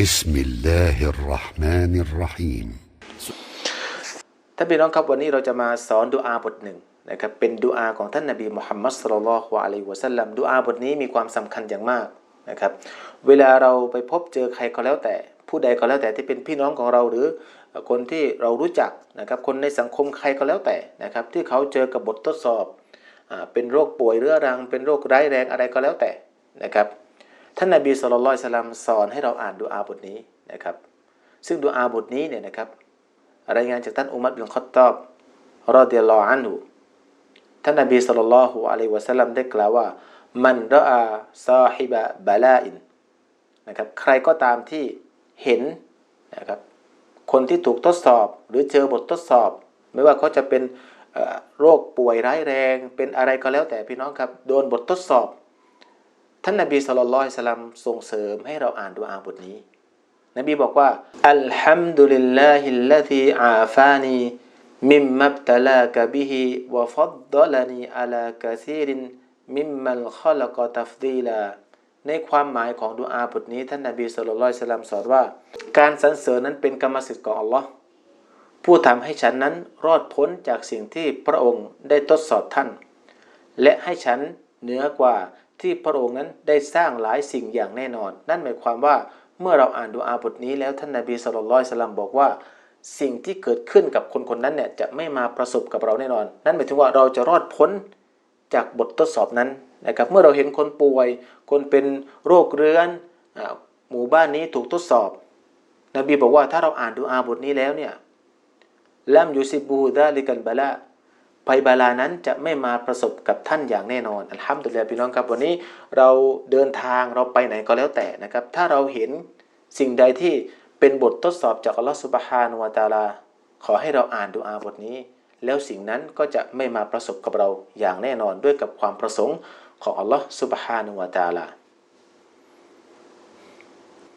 بسم الله الرحمن الرحيم ท่านพี่น้องครับวันนี้เราจะมาสอนดุอาบทหนึ่งนะครับเป็นดุอาของท่านนบีมุฮัมมัดสุลลัลลอฮุอะลัยฮิวะสัลลัมดุอาบทนี้มีความสำคัญอย่างมากนะครับเวลาเราไปพบเจอใครก็แล้วแต่ ผู้ใดก็แล้วแต่ที่เป็นพี่น้องของเราหรือคนที่เรารู้จักนะครับคนในสังคมใครก็แล้วแต่นะครับที่เขาเจอกับบททดสอบอ่าเป็นโรคป่วยเรื้อรัง เป็นโรคร้ายแรงอะไรก็แล้วแต่นะครับ ท่านนบีสุลต่านละสัลลัมสอนให้เราอ่านดุอาบทนี้นะครับ ซึ่งดุอาบทนี้เนี่ยนะครับ รายงานจากท่านอุมัรบินคอตตอบรอดิยัลลอฮุอันฮุท่านนบีสัลลัลลอฮุอะลัยวะสัลลัมได้กล่าวว่า มันรออาซาฮิบะบาลาอินนะครับ ใครก็ตามที่เห็นนะครับ คนที่ถูกทดสอบหรือเจอบททดสอบ ไม่ว่าเขาจะเป็นโรคป่วยร้ายแรง เป็นอะไรก็แล้วแต่พี่น้องครับ โดนบททดสอบ ท่านนบีสุลัยฮิวะสัลลัมส่งเสริมให้เราอ่านดุอาบทนี้ นบีบอกว่าอัลฮัมดุลิลลาฮิลลซีอาฟานีมิมมับตะลากะบิฮิวะฟัดดลนีอะลากะซีรินมิมมัลขลกตัฟดีลาในความหมายของดุอาบทนี้ ท่านนบีสุลต่านสลัมสอนว่า การสรรเสริญนั้นเป็นกรรมสิทธิ์ของอัลลอฮ์ผู้ทำให้ฉันนั้นรอดพ้นจากสิ่งที่พระองค์ได้ทดสอบท่าน และให้ฉันเหนือกว่า ที่พระองค์นั้นได้สร้างหลายสิ่งอย่างแน่นอน นั่นหมายความว่าเมื่อเราอ่านดูอาบทนี้แล้วท่านนาบีสุลต่านสลัมบอกว่า สิ่งที่เกิดขึ้นกับคนคนนั้นเนี่ยจะไม่มาประสบกับเราแน่นอน นั่นหมายถึงว่าเราจะรอดพ้นจากบททดสอบนั้นนะครับเมื่อเราเห็นคนป่วย คนเป็นโรคเรื้อนอหมู่บ้านนี้ถูกทดสอบ นบีบอกว่าถ้าเราอ่านดูอาบทนี้แล้วเนี่ยลัมยูซิบูดาลิกันบาลา ภัยบาลานั้นจะไม่มาประสบกับท่านอย่างแน่นอนอัลฮัมดุลิลลาฮ์พี่น้องครับวันนี้เราเดินทางเราไปไหนก็แล้วแต่นะครับ ถ้าเราเห็นสิ่งใดที่เป็นบททดสอบจากอัลลอฮฺสุบฮานุวะตาลา ขอให้เราอ่านดูอาบทนี้ แล้วสิ่งนั้นก็จะไม่มาประสบกับเราอย่างแน่นอนด้วยกับความประสงค์ของอัลลอฮฺสุบฮานุวะตาลา